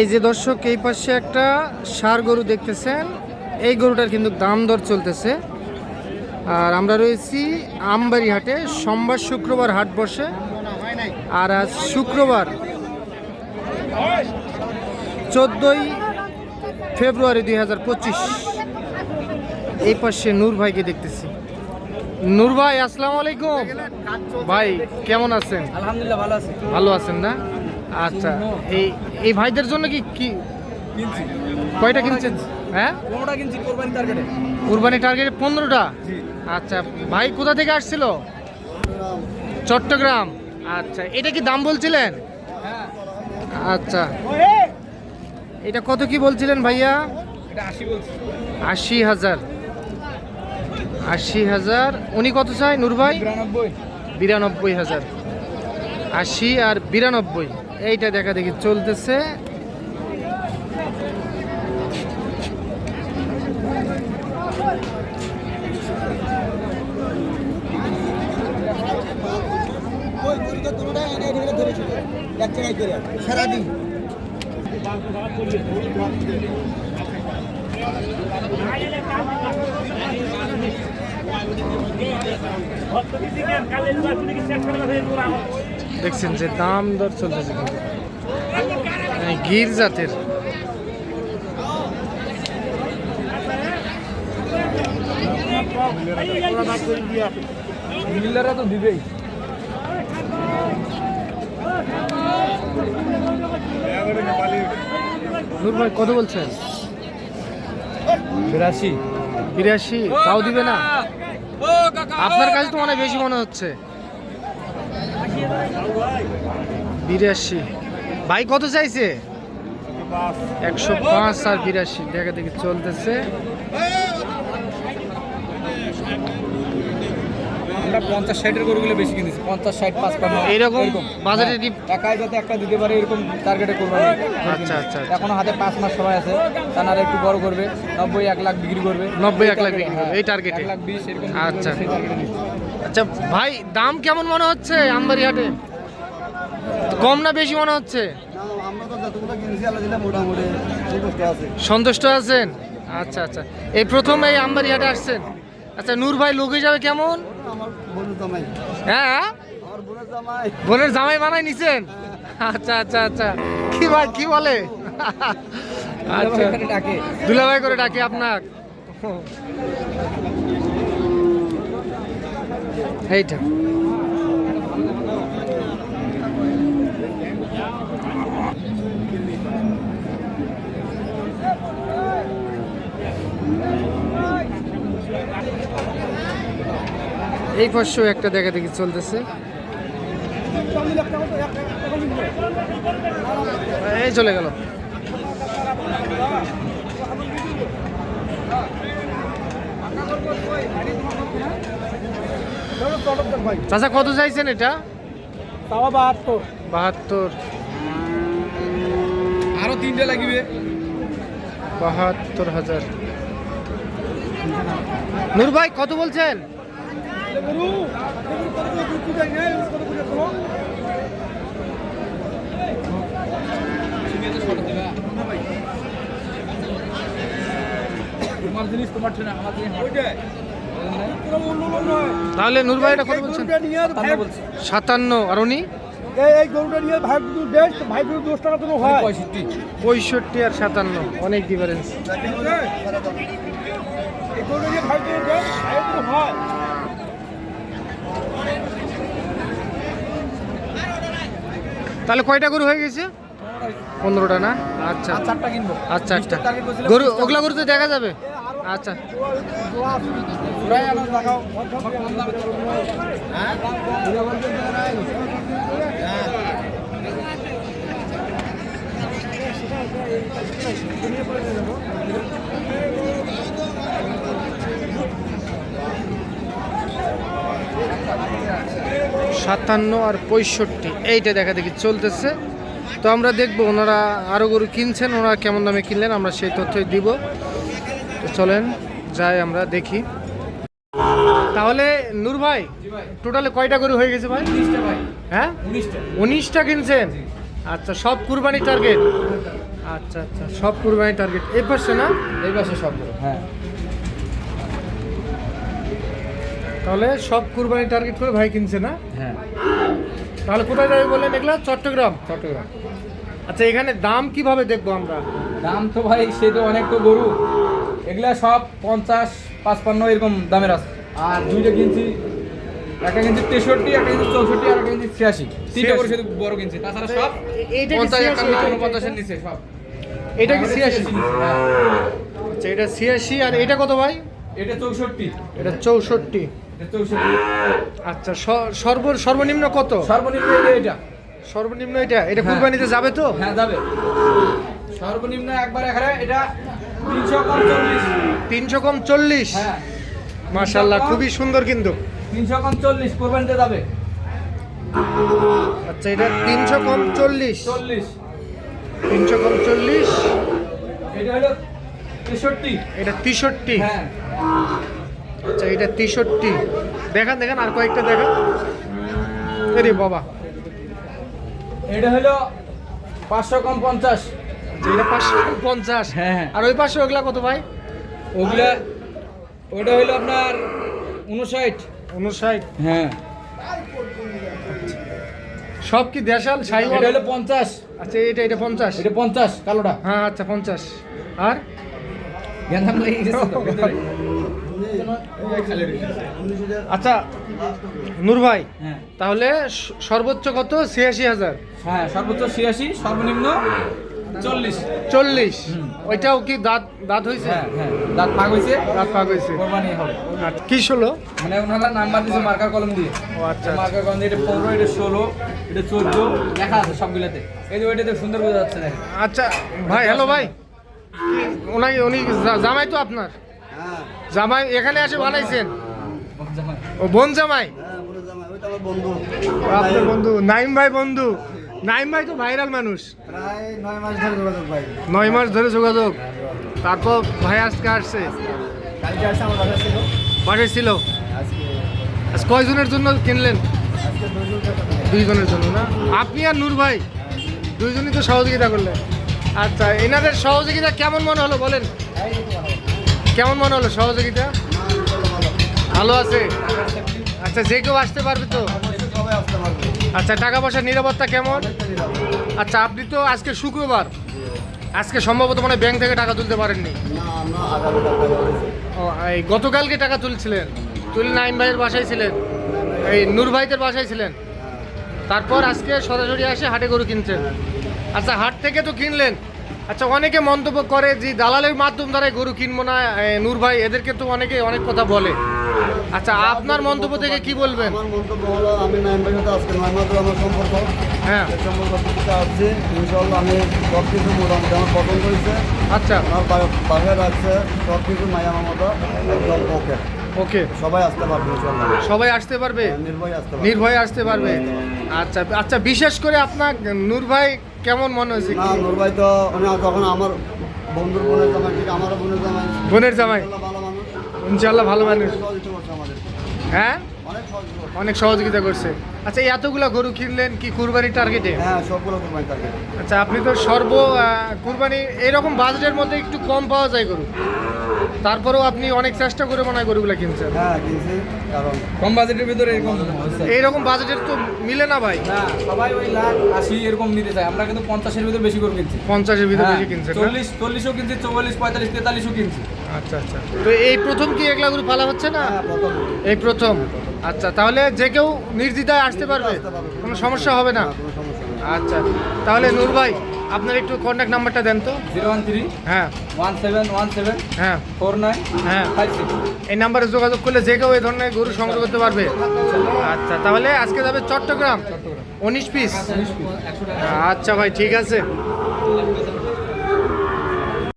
এই যে দর্শক এই পাশে একটা সার গরু দেখতেছেন। এই গরুটার কিন্তু দাম দর চলতেছে। আর আমরা রয়েছি আমবাড়ি হাটে। সোমবার শুক্রবার হাট বসে। আর আজ শুক্রবার চোদ্দই ফেব্রুয়ারি দুই হাজার পঁচিশ। এই পাশে নূর ভাইকে দেখতেছি। নূর ভাই আসসালামু আলাইকুম। ভাই কেমন আছেন? আলহামদুলিল্লাহ ভালো আছি। ভালো আছেন না? আচ্ছা এই এই ভাইদের জন্য কি কি কিনছি। কয়টা কিনছেন? হ্যাঁ? কোনোটা কিনছি কোরবানি টার্গেটে কুরবানি টার্গেট পনেরোটা? আচ্ছা ভাই কোথা থেকে আসছিল? চট্টগ্রাম। আচ্ছা এটা কি দাম বলছিলেন? হ্যাঁ আচ্ছা। এটা কত কি বলছিলেন ভাইয়া? এটা আশি হাজার। আশি হাজার। উনি কত চাই নূর ভাই? বিরানব্বই হাজার। আশি আর বিরানব্বই। এইটা দেখা দেখি চলতেছে। সারাদিন। দেখছেন যে দাম দর চলতেছে গির জাতের। মিল্লাররা তো দিবেই। নূর ভাই কত বলছেন? বিরাশি। বিরাশি? তাও দিবে না? আপনার কাছে তো অনেক বেশি মনে হচ্ছে। বিরাশি। ভাই কত চাইছে? একশো পাঁচ আর বিরাশি। দেখা দেখি চলতেছে। আমরা পঞ্চাশ ষাটের গরুগুলো বেশি কিনেছি। পঞ্চাশ ষাট পাঁচ বাজারে হ্যাঁ, একাই যাতে একটা দিতে পারে এরকম টার্গেটে আচ্ছা, আচ্ছা, আচ্ছা। এখনও হাতে পাঁচ মাস সময় আছে। একটু বড় করবে। নব্বই এক লাখ বিক্রি করবে। নব্বই, এক লাখ বিক্রি করবে, হ্যাঁ, এই টার্গেটে। এক লাখ বিশ এরকম আচ্ছা। আচ্ছা ভাই দাম কেমন মনে হচ্ছে আমবাড়ি হাটে? কম না বেশি মনে হচ্ছে? সন্তুষ্ট আছেন? আচ্ছা আচ্ছা। এই প্রথম এই আমবাড়ি হাটে আসছেন? আচ্ছা নূর ভাই লোকে যাবে কেমন? বোনের জামাই। হ্যাঁ বোনের জামাই। বানাই নিছেন? আচ্ছা আচ্ছা আচ্ছা। কি ভাই কি বলে? আচ্ছা। দুলাভাই করে ডাকে আপনার। এইটা। এই পাশেও একটা দেখা দেখি চলতেছে। এই চলে গেল। চাচা কত চাইছেন এটা? তাও বাহাত্তর। বাহাত্তর। আরও তিনটে লাগবে। বাহাত্তর হাজার। নূর ভাই কত বলছেন তোমার জিনিস তোমার ট্রেনে আমার জিনিস তাহলে নূর ভাই এটা কত বলছেন? সাতান্ন বলছি। আর উনি? এই গরুটা নিয়ে ভাই দুটো দেশ ভাই দুটো দশ টাকা তুমি হয়। পঁয়ষট্টি। পঁয়ষট্টি আর সাতান্ন অনেক ডিফারেন্স এই গরুটা নিয়ে ভাই দেশ ভাই হয়। তাহলে কয়টা গরু হয়ে গেছে? পনেরোটা না? আচ্ছা। আচ্ছা আচ্ছা। গরু ওগুলা গরু তো দেখা যাবে? আচ্ছা। সাতান্ন আর পঁয়ষট্টি। এইটা দেখা দেখি চলতেছে। তো আমরা দেখব ওনারা আরও গরু কিনছেন ওনারা কেমন দামে কিনলেন আমরা সেই তথ্যই দিব। তো চলেন যাই আমরা দেখি। তাহলে নূর ভাই টোটালে কয়টা গরু হয়ে গেছে ভাই? হ্যাঁ? উনিশটা। কিনছেন? আচ্ছা সব কুরবানি টার্গেট? আচ্ছা আচ্ছা সব কুরবানি টার্গেট। এই পাশে না? এই পাশে সবগুলো হ্যাঁ। তাহলে সব কুরবানি টার্গেট করে ভাই কিনছে না? হ্যাঁ। তাহলে কোথায় যাবে বললেন? এগুলা চট্টগ্রাম। চট্টগ্রাম। আচ্ছা এখানে দাম কীভাবে দেখব আমরা? দাম তো ভাই সে তো অনেক তো গরু। এগুলা সব পঞ্চাশ পাঁচপান্ন এরকম দামের আছে। আর দুইটা কিনছি একটা কিনছি তেষট্টি একটা কিনছি চৌষট্টি আর একটা কিনছি ছিয়াশি। তিনটা করে শুধু বড় কিনছি। তাছাড়া সব পঞ্চাশ? একান্ন উনপঞ্চাশের নিচে সব। এটা কি ছিয়াশি। আচ্ছা এটা ছিয়াশি আর এটা কত ভাই? এটা চৌষট্টি। এটা চৌষট্টি। আচ্ছা সর্ব সর্বনিম্ন কত? সর্বনিম্ন এটা সর্বনিম্ন এটা? এটা হ্যাঁ। কুরবানিতে যাবে তো? হ্যাঁ যাবে। সর্বনিম্ন একবার এখানে এটা তিনশো কম চল্লিশ। তিনশো কম চল্লিশ? হ্যাঁ। মাশাল্লাহ খুবই সুন্দর কিন্তু। তিনশো কম চল্লিশ কোরবানিতে যাবে। আচ্ছা এটা তিনশো কম চল্লিশ। চল্লিশ। তিনশো কম চল্লিশ? এটা হলো তেষট্টি। এটা তেষট্টি। হ্যাঁ। আচ্ছা এটা তেষট্টি। দেখান দেখান আর কয়েকটা দেখান। এরে বাবা। এটা হলো পাঁচশো কম পঞ্চাশ। আচ্ছা, এটা পাঁচশো পঞ্চাশ। হ্যাঁ, হ্যাঁ। আর ওই পাশে ওগুলা কত ভাই? ওগুলা ওটা হলো আপনার উনষাট। উনষাট। হ্যাঁ। সব কি দেশাল এটা হলো পঞ্চাশ। আচ্ছা এটা এটা পঞ্চাশ। এটা পঞ্চাশ কালোটা। হ্যাঁ আচ্ছা পঞ্চাশ। আর? গ্যান্ধাম লেগে গেছে তো ভেতরে। আচ্ছা নূর ভাই হ্যাঁ। তাহলে সর্বোচ্চ কত? ছিয়াশি হাজার। হ্যাঁ সর্বোচ্চ ছিয়াশি সর্বনিম্ন চল্লিশ। চল্লিশ। ওইটাও কি দাঁত দাঁত হয়েছে হ্যাঁ হ্যাঁ দাঁত ভাগ হয়েছে দাঁত পাক হয়েছে কোরবানি হবে। কি ষোলো? মানে ওনারা নাম্বার দিয়েছে মার্কার কলম দিয়ে। ও আচ্ছা আচ্ছা। মার্কার কলম দিয়ে এটা পনেরো এটা ষোলো এটা চোদ্দ লেখা আছে সবগুলোতে। এই যে ওইটাতে সুন্দর বোঝা যাচ্ছে আচ্ছা ভাই হ্যালো ভাই। ওনাই উনি জামাই তো আপনার? জামাই এখানে এসে বানাইছেন? ও বোন জামাই? আপনার বন্ধু। নাইম ভাই বন্ধু। নাইম ভাই তো ভাইরাল মানুষ। নয় মাস ধরে যোগাযোগ ভাই। নয় মাস ধরে যোগাযোগ। তারপর ভাই আজকে আসছে। কালকে আসে আমার বাসা ছিল। বাসায় ছিল? আজ কয়জনের জন্য কিনলেন? দুইজনের জন্য না? আপনি আর নূর ভাই? দুইজনই তো সহযোগিতা করলেন। আচ্ছা এনাদের সহযোগিতা কেমন মনে হলো বলেন? কেমন মনে হলো সহযোগিতা? ভালো আছে? আচ্ছা যে কেউ আসতে পারবে তো? আচ্ছা টাকা পয়সার নিরাপত্তা কেমন? আচ্ছা আপনি তো আজকে শুক্রবার। আজকে সম্ভবত মানে ব্যাংক থেকে টাকা তুলতে পারেননি। ও, এই গতকালকে টাকা তুলছিলেন। তুলে নাইম ভাইয়ের বাসায় ছিলেন। এই নূর ভাইদের বাসায় ছিলেন। তারপর আজকে সরাসরি আসে হাটে গরু কিনছেন। আচ্ছা হাট থেকে তো কিনলেন। আচ্ছা অনেকে মন্তব্য করে যে দালালের মাধ্যম দ্বারা গরু কিনবো না নূর ভাই এদেরকে তো অনেকে অনেক কথা বলে। আচ্ছা আপনার মন্তব্য থেকে কি বলবেন? আমার মন্তব্য হলো আমি নাইম ভাইয়ের সাথে আজকে নয় মাস আমার সম্পর্ক। হ্যাঁ। এই সম্পর্ক থেকে আসছি। ইনশাল্লাহ আমি সব কিছু মোটামুটি আমার পছন্দ আচ্ছা। আমার বাসায় রাখছে সব কিছু মাই আমার মতো। একদম ওকে ওকে। সবাই আসতে পারবে সবাই আসতে পারবে। নির্ভয় আসতে পারবে? নির্ভয়ে আসতে পারবে। আচ্ছা আচ্ছা বিশেষ করে আপনার নূর ভাই কেমন মনে হয়েছে? না নূর ভাই তো উনি তখন আমার বন্ধুর বোনের জামাই ঠিক আমারও বোনের জামাই। বোনের জামাই? ইনশাল্লাহ ভালো মানুষ। হ্যাঁ? অনেক। অনেক সহযোগিতা করছে। আচ্ছা এই এতগুলো গরু কিনলেন কি কুরবানির টার্গেটে হ্যাঁ সবগুলো কোরবানি থাকে আচ্ছা আপনি তো সর্ব কুরবানি এরকম বাজেটের মধ্যে একটু কম পাওয়া যায় গরু। তারপরেও আপনি অনেক চেষ্টা করে মনে হয় গরুগুলো কিনছেন। হ্যাঁ কিনছি কারণ কম বাজেটের ভিতরে এরকম। এইরকম বাজেটের তো মিলে না ভাই। না সবাই ওই লাখ আশি এরকম নিতে চায়। আমরা কিন্তু পঞ্চাশের ভিতরে বেশি করে কিনছি। পঞ্চাশের ভিতরে হ্যাঁ, বেশি কিনছেন না? চল্লিশ চল্লিশও কিনছি চৌয়াল্লিশ পঁয়তাল্লিশ তেতাল্লিশও কিনছি। আচ্ছা আচ্ছা। তো এই প্রথম কি এগুলা গরু পালা হচ্ছে না? হ্যাঁ এই প্রথম। আচ্ছা তাহলে যে কেউ নির্দ্বিধায় আসতে পারবে কোনো সমস্যা হবে না? আচ্ছা তাহলে নূর ভাই আপনার একটু কন্ট্যাক্ট নাম্বারটা দেন তো। জিরো ওয়ান থ্রি হ্যাঁ। ওয়ান সেভেন ওয়ান সেভেন হ্যাঁ। ফোর নাইন হ্যাঁ। Five six. এই নাম্বারে যোগাযোগ করলে যে কেউ এই ধরনের গরু সংগ্রহ করতে পারবে। আচ্ছা তাহলে আজকে যাবে চট্টগ্রাম উনিশ পিস আচ্ছা ভাই ঠিক আছে।